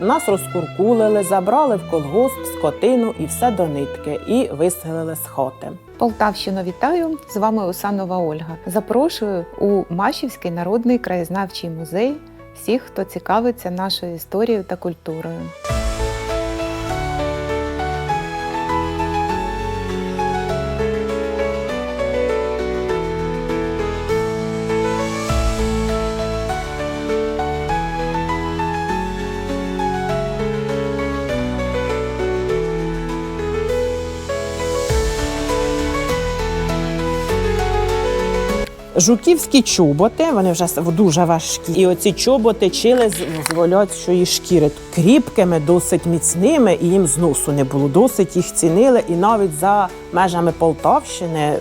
нас розкуркулили, забрали в колгосп скотину і все до нитки, і виселили з хати. Полтавщину вітаю! З вами Усанова Ольга. Запрошую у Машівський народний краєзнавчий музей всіх, хто цікавиться нашою історією та культурою. Жуківські чоботи, вони вже дуже важкі. І оці чоботи чили з, з волячої шкіри, кріпкими, досить міцними, і їм зносу не було. Досить їх цінили, і навіть за межами Полтавщини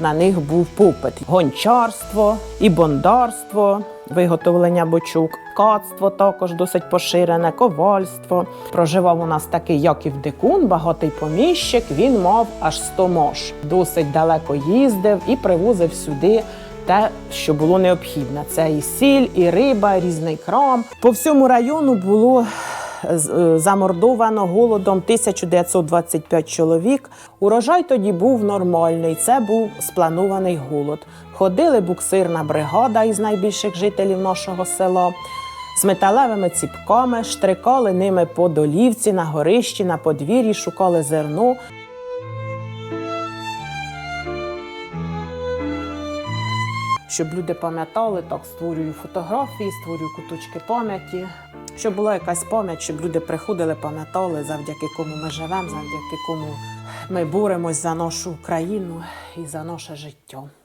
на них був попит. Гончарство і бондарство, виготовлення бочок, ткацтво також досить поширене, ковальство. Проживав у нас такий Яків Дикун, багатий поміщик. Він мав аж 100 мож. Досить далеко їздив і привозив сюди те, що було необхідне. Це і сіль, і риба, різний крам. По всьому району було з- е, замордовано голодом 1925 чоловік. Урожай тоді був нормальний. Це був спланований голод. Ходили буксирна бригада із найбільших жителів нашого села. З металевими ціпками штрикали ними по долівці, на горищі, на подвір'ї, шукали зерно. Щоб люди пам'ятали, так створюю фотографії, створюю куточки пам'яті. Щоб була якась пам'ять, щоб люди приходили, пам'ятали, завдяки кому ми живемо, завдяки кому ми боремось за нашу країну і за наше життя.